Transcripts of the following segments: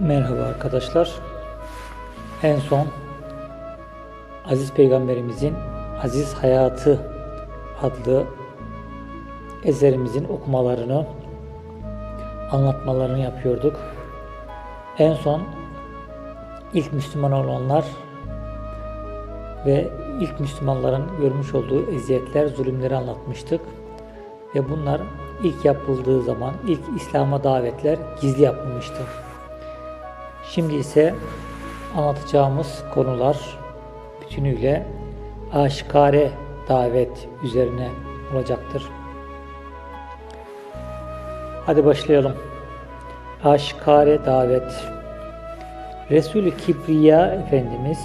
Merhaba arkadaşlar. En son Aziz Peygamberimizin Aziz Hayatı adlı eserimizin okumalarını, anlatmalarını yapıyorduk. En son ilk Müslüman olanlar ve ilk Müslümanların görmüş olduğu eziyetler, zulümleri anlatmıştık. Ve bunlar ilk yapıldığı zaman, ilk İslam'a davetler gizli yapılmıştı. Şimdi ise anlatacağımız konular bütünüyle aşikare davet üzerine olacaktır. Hadi başlayalım. Aşikare davet. Resul-i Kibriya Efendimiz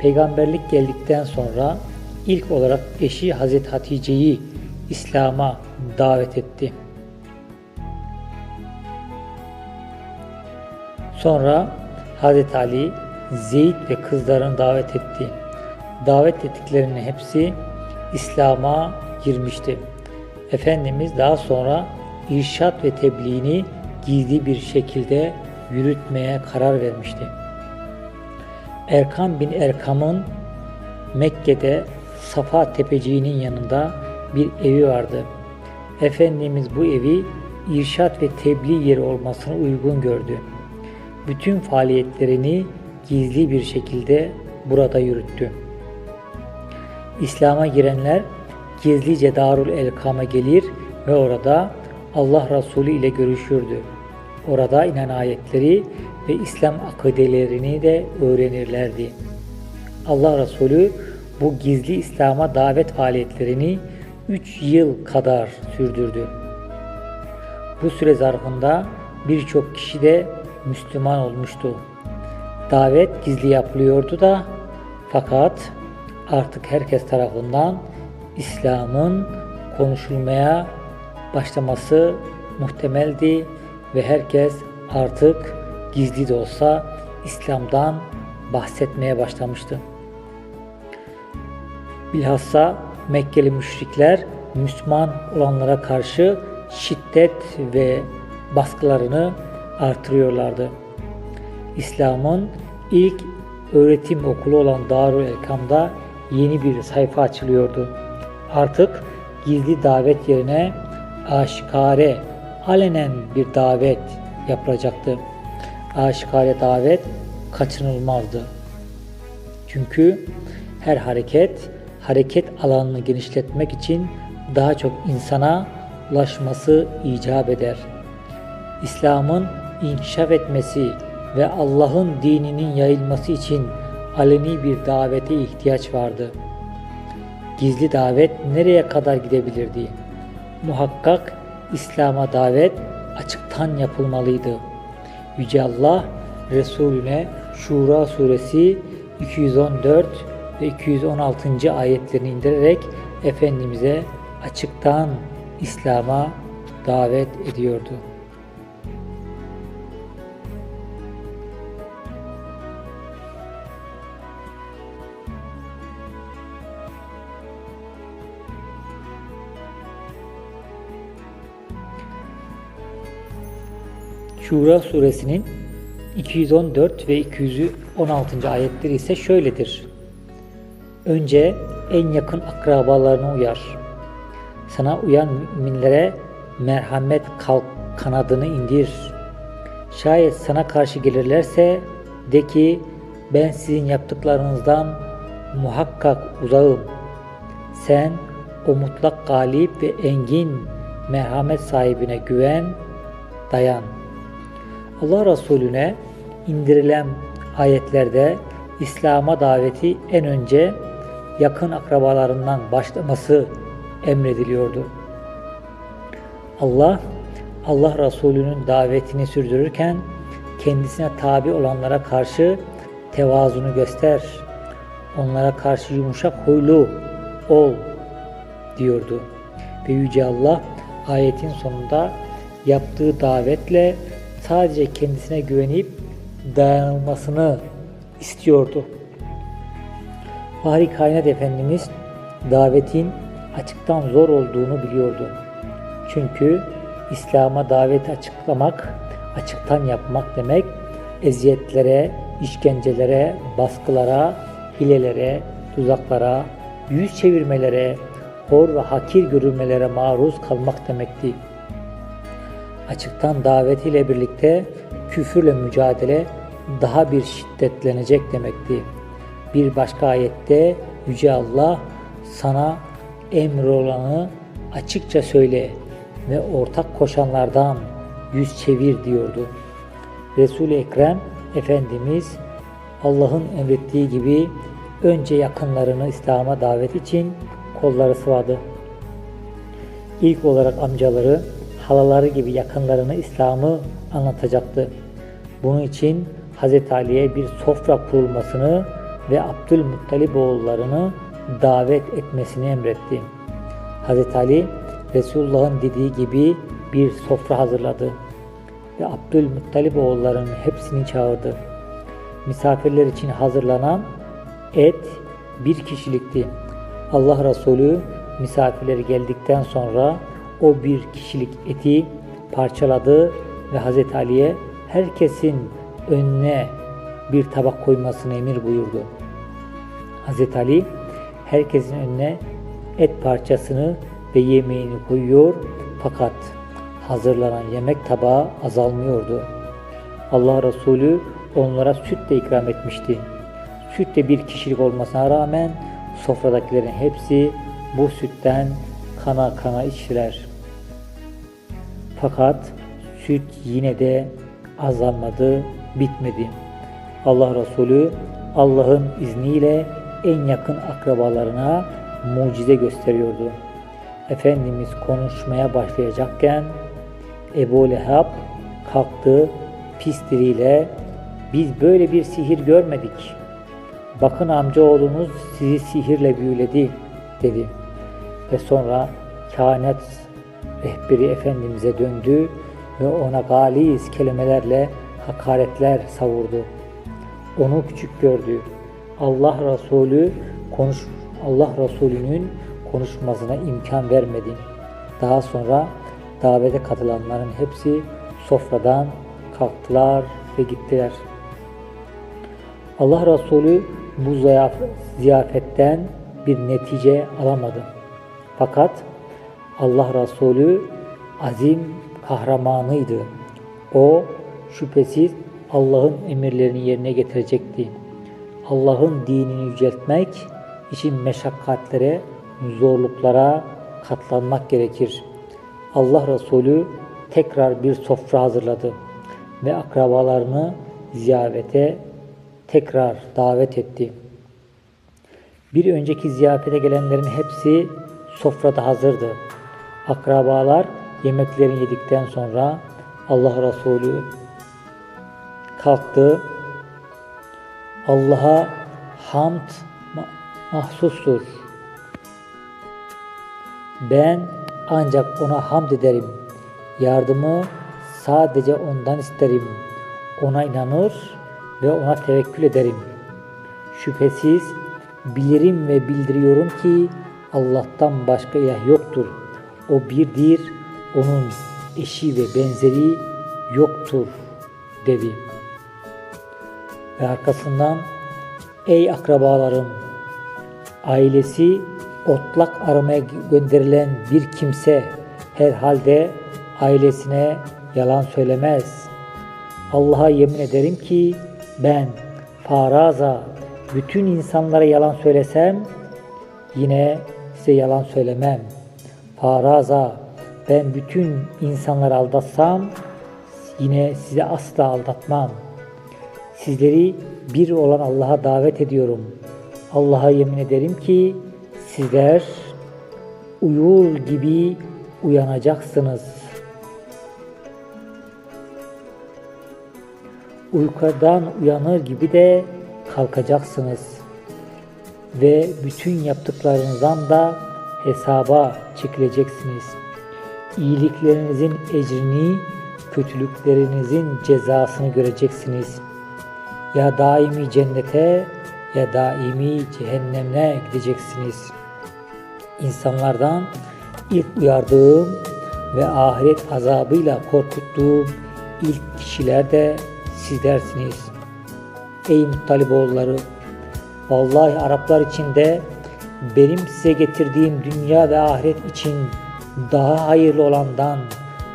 peygamberlik geldikten sonra ilk olarak eşi Hazreti Hatice'yi İslam'a davet etti. Sonra Hazreti Ali, Zeyd ve kızlarını davet etti. Davet ettiklerinin hepsi İslam'a girmişti. Efendimiz daha sonra irşat ve tebliğini gizli bir şekilde yürütmeye karar vermişti. Erkam bin Erkam'ın Mekke'de Safa Tepeciğinin yanında bir evi vardı. Efendimiz bu evi irşat ve tebliğ yeri olmasını uygun gördü bütün faaliyetlerini gizli bir şekilde burada yürüttü. İslam'a girenler gizlice Darul Elkam'a gelir ve orada Allah Resulü ile görüşürdü. Orada inen ayetleri ve İslam akidelerini de öğrenirlerdi. Allah Resulü bu gizli İslam'a davet faaliyetlerini 3 yıl kadar sürdürdü. Bu süre zarfında birçok kişi de Müslüman olmuştu. Davet gizli yapılıyordu da fakat artık herkes tarafından İslam'ın konuşulmaya başlaması muhtemeldi ve herkes artık gizli de olsa İslam'dan bahsetmeye başlamıştı. Bilhassa Mekkeli müşrikler Müslüman olanlara karşı şiddet ve baskılarını artırıyorlardı. İslam'ın ilk öğretim okulu olan Darul Elkam'da yeni bir sayfa açılıyordu. Artık gizli davet yerine aşikare, alenen bir davet yapılacaktı. Aşikare davet kaçınılmazdı. Çünkü her hareket, hareket alanını genişletmek için daha çok insana ulaşması icap eder. İslam'ın inkişaf etmesi ve Allah'ın dininin yayılması için aleni bir davete ihtiyaç vardı. Gizli davet nereye kadar gidebilirdi? Muhakkak İslam'a davet açıktan yapılmalıydı. Yüce Allah Resulüne Şura suresi 214 ve 216. ayetlerini indirerek Efendimiz'e açıktan İslam'a davet ediyordu. Şura suresinin 214 ve 216. ayetleri ise şöyledir. Önce en yakın akrabalarını uyar. Sana uyan müminlere merhamet kalk kanadını indir. Şayet sana karşı gelirlerse de ki ben sizin yaptıklarınızdan muhakkak uzağım. Sen o mutlak galip ve engin merhamet sahibine güven, dayan.'' Allah Resulüne indirilen ayetlerde İslam'a daveti en önce yakın akrabalarından başlaması emrediliyordu. Allah, Allah Resulü'nün davetini sürdürürken kendisine tabi olanlara karşı tevazunu göster. Onlara karşı yumuşak huylu ol diyordu. Ve Yüce Allah ayetin sonunda yaptığı davetle sadece kendisine güvenip dayanılmasını istiyordu. Fahri Kainat Efendimiz davetin açıktan zor olduğunu biliyordu. Çünkü İslam'a daveti açıklamak, açıktan yapmak demek eziyetlere, işkencelere, baskılara, hilelere, tuzaklara, yüz çevirmelere, hor ve hakir görülmelere maruz kalmak demekti. Açıktan davet ile birlikte küfürle mücadele daha bir şiddetlenecek demekti. Bir başka ayette Yüce Allah sana emrolanı açıkça söyle ve ortak koşanlardan yüz çevir diyordu. Resul-i Ekrem Efendimiz Allah'ın emrettiği gibi önce yakınlarını İslam'a davet için kolları sıvadı. İlk olarak amcaları, halaları gibi yakınlarını İslam'ı anlatacaktı. Bunun için Hz. Ali'ye bir sofra kurulmasını ve Abdülmuttalip oğullarını davet etmesini emretti. Hz. Ali Resulullah'ın dediği gibi bir sofra hazırladı ve Abdülmuttalip oğullarının hepsini çağırdı. Misafirler için hazırlanan et bir kişilikti. Allah Resulü misafirleri geldikten sonra o bir kişilik eti parçaladı ve Hz. Ali'ye herkesin önüne bir tabak koymasını emir buyurdu. Hz. Ali herkesin önüne et parçasını ve yemeğini koyuyor fakat hazırlanan yemek tabağı azalmıyordu. Allah Resulü onlara süt de ikram etmişti. Süt de bir kişilik olmasına rağmen sofradakilerin hepsi bu sütten kana kana içtiler. Fakat süt yine de azalmadı, bitmedi. Allah Resulü Allah'ın izniyle en yakın akrabalarına mucize gösteriyordu. Efendimiz konuşmaya başlayacakken Ebu Lehab kalktı pis diliyle biz böyle bir sihir görmedik. Bakın amcaoğlunuz sizi sihirle büyüledi dedi. Ve sonra kainat rehberi Efendimiz'e döndü ve ona galiz kelimelerle hakaretler savurdu. Onu küçük gördü. Allah Resulü konuş Allah Resulü'nün konuşmasına imkan vermedi. Daha sonra davete katılanların hepsi sofradan kalktılar ve gittiler. Allah Resulü bu ziyafetten bir netice alamadı. Fakat Allah Resulü azim kahramanıydı. O şüphesiz Allah'ın emirlerini yerine getirecekti. Allah'ın dinini yüceltmek için meşakkatlere, zorluklara katlanmak gerekir. Allah Resulü tekrar bir sofra hazırladı ve akrabalarını ziyarete tekrar davet etti. Bir önceki ziyafete gelenlerin hepsi sofrada hazırdı. Akrabalar yemeklerini yedikten sonra Allah Resulü kalktı. Allah'a hamd mahsustur. Ben ancak ona hamd ederim. Yardımı sadece ondan isterim. Ona inanır ve ona tevekkül ederim. Şüphesiz bilirim ve bildiriyorum ki Allah'tan başka ilah yoktur. O birdir, onun eşi ve benzeri yoktur dedi. Ve arkasından ey akrabalarım ailesi otlak aramaya gönderilen bir kimse herhalde ailesine yalan söylemez. Allah'a yemin ederim ki ben faraza bütün insanlara yalan söylesem yine size yalan söylemem. Faraza ben bütün insanları aldatsam yine size asla aldatmam. Sizleri bir olan Allah'a davet ediyorum. Allah'a yemin ederim ki sizler uyur gibi uyanacaksınız.'' uykudan uyanır gibi de kalkacaksınız ve bütün yaptıklarınızdan da hesaba çekileceksiniz. İyiliklerinizin ecrini, kötülüklerinizin cezasını göreceksiniz. Ya daimi cennete ya daimi cehennemine gideceksiniz. İnsanlardan ilk uyardığım ve ahiret azabıyla korkuttuğum ilk kişiler de sizlersiniz. Ey Muttaliboğulları! Vallahi Araplar içinde benim size getirdiğim dünya ve ahiret için daha hayırlı olandan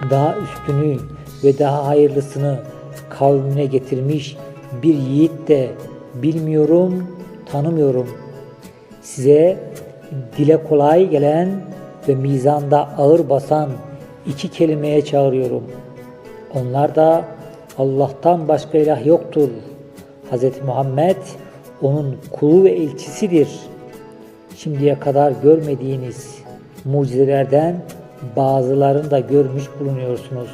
daha üstünü ve daha hayırlısını kavmine getirmiş bir yiğit de bilmiyorum, tanımıyorum. Size dile kolay gelen ve mizanda ağır basan iki kelimeye çağırıyorum. Onlar da Allah'tan başka ilah yoktur. Hz. Muhammed onun kulu ve elçisidir. Şimdiye kadar görmediğiniz mucizelerden bazılarını da görmüş bulunuyorsunuz.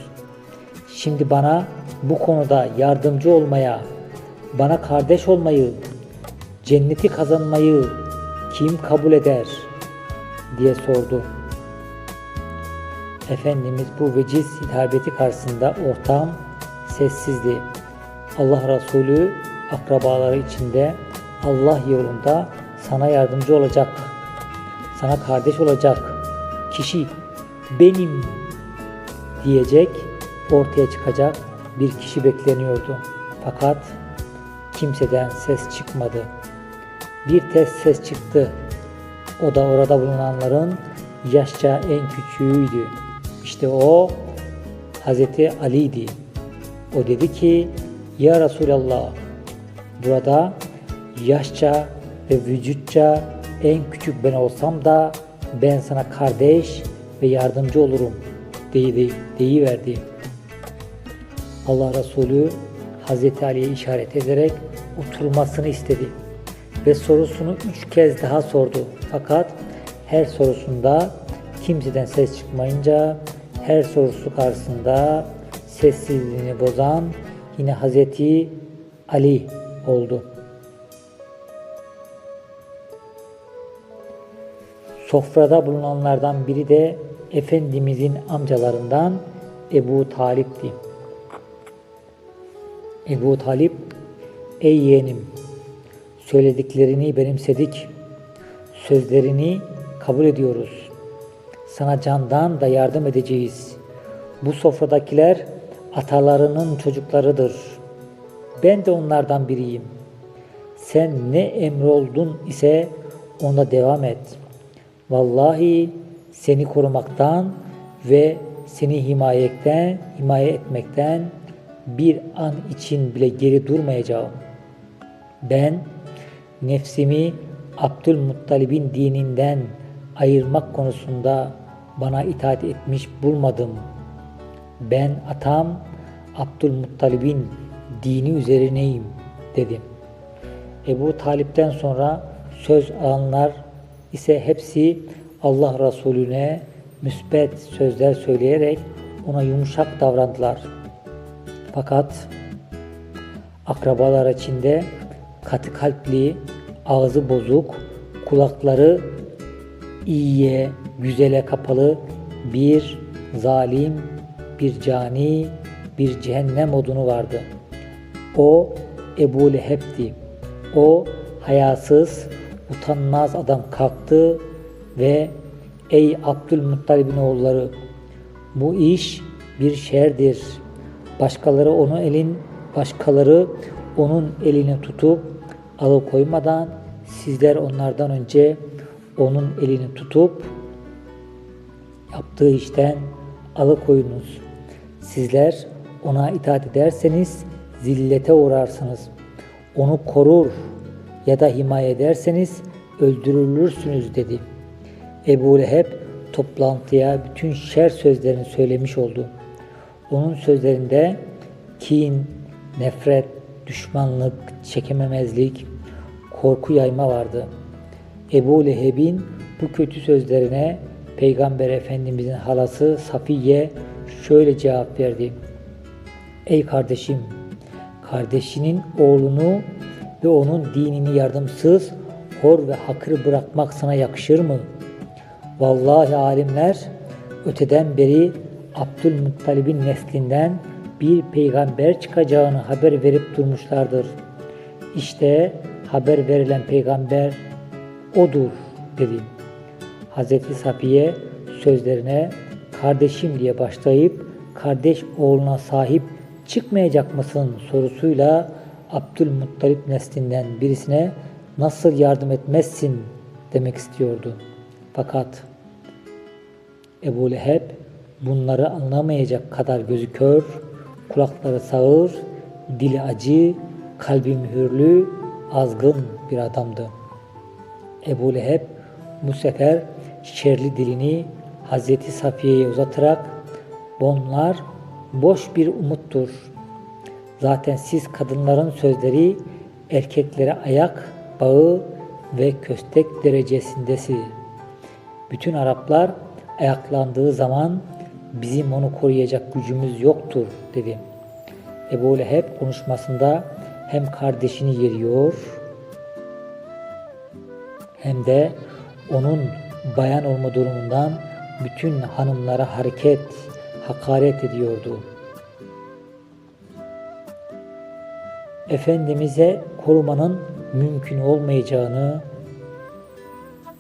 Şimdi bana bu konuda yardımcı olmaya, bana kardeş olmayı, cenneti kazanmayı kim kabul eder diye sordu. Efendimiz bu veciz hitabeti karşısında ortam sessizdi. Allah Resulü akrabaları içinde Allah yolunda sana yardımcı olacak, sana kardeş olacak kişi benim diyecek, ortaya çıkacak bir kişi bekleniyordu. Fakat kimseden ses çıkmadı. Bir test ses çıktı. O da orada bulunanların yaşça en küçüğüydü. İşte o Hazreti Ali'ydi. O dedi ki Ya Resulallah burada yaşça ve vücutça en küçük ben olsam da ben sana kardeş ve yardımcı olurum deyi, deyiverdi. Allah Resulü Hazreti Ali'ye işaret ederek oturmasını istedi ve sorusunu üç kez daha sordu. Fakat her sorusunda kimseden ses çıkmayınca her sorusu karşısında sessizliğini bozan yine Hazreti Ali oldu. Sofrada bulunanlardan biri de Efendimizin amcalarından Ebu Talip'ti. Ebu Talip, ey yeğenim, söylediklerini benimsedik, sözlerini kabul ediyoruz. Sana candan da yardım edeceğiz. Bu sofradakiler atalarının çocuklarıdır. Ben de onlardan biriyim. Sen ne emroldun ise ona devam et. Vallahi seni korumaktan ve seni himayekten, himaye etmekten bir an için bile geri durmayacağım. Ben nefsimi Abdülmuttalib'in dininden ayırmak konusunda bana itaat etmiş bulmadım. Ben atam Abdülmuttalib'in dini üzerineyim dedim. Ebu Talip'ten sonra söz alanlar ise hepsi Allah Resulüne müsbet sözler söyleyerek ona yumuşak davrandılar. Fakat akrabalar içinde katı kalpli, ağzı bozuk, kulakları iyiye, güzele kapalı bir zalim, bir cani, bir cehennem odunu vardı. O Ebu Leheb'ti. O hayasız, utanmaz adam kalktı ve ey Abdülmuttalib'in oğulları bu iş bir şerdir. Başkaları onu elin başkaları onun elini tutup alıkoymadan sizler onlardan önce onun elini tutup yaptığı işten alıkoyunuz. Sizler ona itaat ederseniz zillete uğrarsınız. Onu korur ya da himaye ederseniz öldürülürsünüz dedi. Ebu Leheb toplantıya bütün şer sözlerini söylemiş oldu. Onun sözlerinde kin, nefret, düşmanlık, çekememezlik, korku yayma vardı. Ebu Leheb'in bu kötü sözlerine Peygamber Efendimizin halası Safiye şöyle cevap verdi. Ey kardeşim, kardeşinin oğlunu ve onun dinini yardımsız, hor ve hakır bırakmak sana yakışır mı? Vallahi alimler öteden beri Abdülmuttalib'in neslinden bir peygamber çıkacağını haber verip durmuşlardır. İşte haber verilen peygamber odur dedi. Hazreti Safiye sözlerine kardeşim diye başlayıp kardeş oğluna sahip çıkmayacak mısın sorusuyla Abdülmuttalip neslinden birisine nasıl yardım etmezsin demek istiyordu. Fakat Ebu Leheb bunları anlamayacak kadar gözü kör, kulakları sağır, dili acı, kalbi mühürlü, azgın bir adamdı. Ebu Leheb bu sefer şerli dilini Hazreti Safiye'ye uzatarak bunlar boş bir umuttur. Zaten siz kadınların sözleri erkeklere ayak bağı ve köstek derecesindesi. Bütün Araplar ayaklandığı zaman bizim onu koruyacak gücümüz yoktur dedi. Ebu Leheb konuşmasında hem kardeşini yeriyor hem de onun bayan olma durumundan bütün hanımlara hareket, hakaret ediyordu. Efendimiz'e korumanın mümkün olmayacağını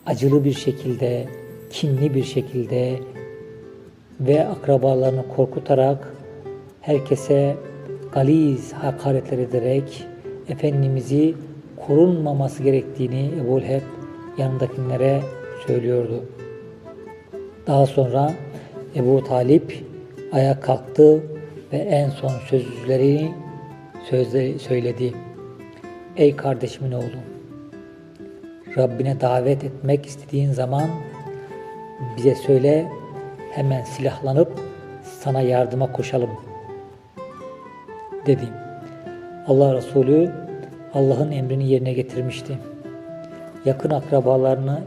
acılı bir şekilde, kinli bir şekilde ve akrabalarını korkutarak herkese galiz hakaretler ederek Efendimiz'i korunmaması gerektiğini Ebu Leheb yanındakilere söylüyordu. Daha sonra Ebu Talip ayağa kalktı ve en son sözleri sözleri söyledi. Ey kardeşimin oğlu, Rabbine davet etmek istediğin zaman bize söyle, hemen silahlanıp sana yardıma koşalım. Dedi. Allah Resulü Allah'ın emrini yerine getirmişti. Yakın akrabalarını